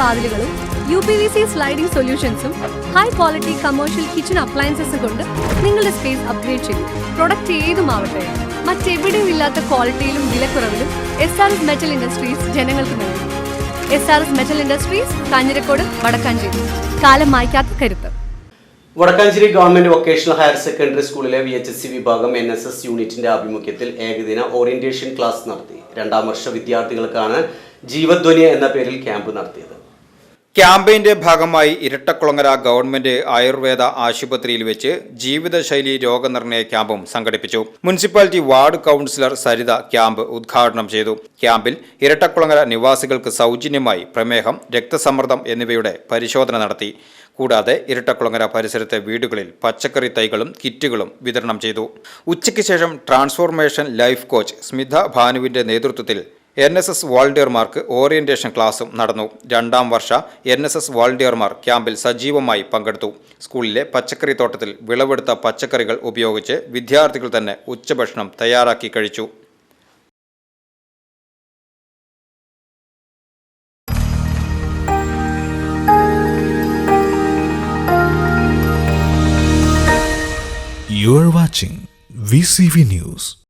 വാതിലുകളും U P V C sliding സൊല്യൂഷൻസും high quality commercial kitchen അപ്ലയൻസസും കൊണ്ട് നിങ്ങളുടെ സ്പേസ് അപ്ഗ്രേഡ് ചെയ്യും പ്രൊഡക്റ്റ് ഏതുമാവട്ടെ മറ്റെവിടെയും ഇല്ലാത്ത ക്വാളിറ്റിയിലും വിലക്കുറവിലും S R S metal industries ജനങ്ങൾക്ക് നൽകും. S R S metal industries Kanjirakkode Vadakkanchery. കാലം മായ്ക്കാത്ത കരുത്ത്. Vadakkanchery government vocational higher secondary സ്കൂളിലെ വി എച്ച് എസ് സി വിഭാഗം എൻ എസ് എസ് യൂണിറ്റിന്റെ ആഭിമുഖ്യത്തിൽ ഏകദിന ഓറിയന്റേഷൻ ക്ലാസ് നടത്തി. രണ്ടാം വർഷ വിദ്യാർത്ഥികൾക്കാണ് ജീവധ്വനി എന്ന പേരിൽ ക്യാമ്പ് നടത്തിയത്. ക്യാമ്പയിന്റെ ഭാഗമായി ഇരട്ടക്കുളങ്ങര ഗവൺമെന്റ് ആയുർവേദ ആശുപത്രിയിൽ വെച്ച് ജീവിതശൈലി രോഗനിർണയ ക്യാമ്പും സംഘടിപ്പിച്ചു. Municipality ward councillor Saritha camp ഉദ്ഘാടനം ചെയ്തു. ക്യാമ്പിൽ ഇരട്ടക്കുളങ്ങര നിവാസികൾക്ക് സൗജന്യമായി പ്രമേഹം രക്തസമ്മർദ്ദം എന്നിവയുടെ പരിശോധന നടത്തി. കൂടാതെ ഇരട്ടക്കുളങ്ങര പരിസരത്തെ വീടുകളിൽ പച്ചക്കറി തൈകളും കിറ്റുകളും വിതരണം ചെയ്തു. ഉച്ചയ്ക്ക് ശേഷം ട്രാൻസ്ഫോർമേഷൻ ലൈഫ് കോച്ച് സ്മിത ഭാനുവിന്റെ നേതൃത്വത്തിൽ എൻ എസ് എസ് വോളണ്ടിയർമാർക്ക് ഓറിയന്റേഷൻ ക്ലാസും നടന്നു. രണ്ടാം വർഷ എൻ എസ് എസ് വോളണ്ടിയർമാർ ക്യാമ്പിൽ സജീവമായി പങ്കെടുത്തു. സ്കൂളിലെ പച്ചക്കറി തോട്ടത്തിൽ വിളവെടുത്ത പച്ചക്കറികൾ ഉപയോഗിച്ച് വിദ്യാർത്ഥികൾ തന്നെ ഉച്ചഭക്ഷണം തയ്യാറാക്കി കഴിച്ചു. You are watching VCV News.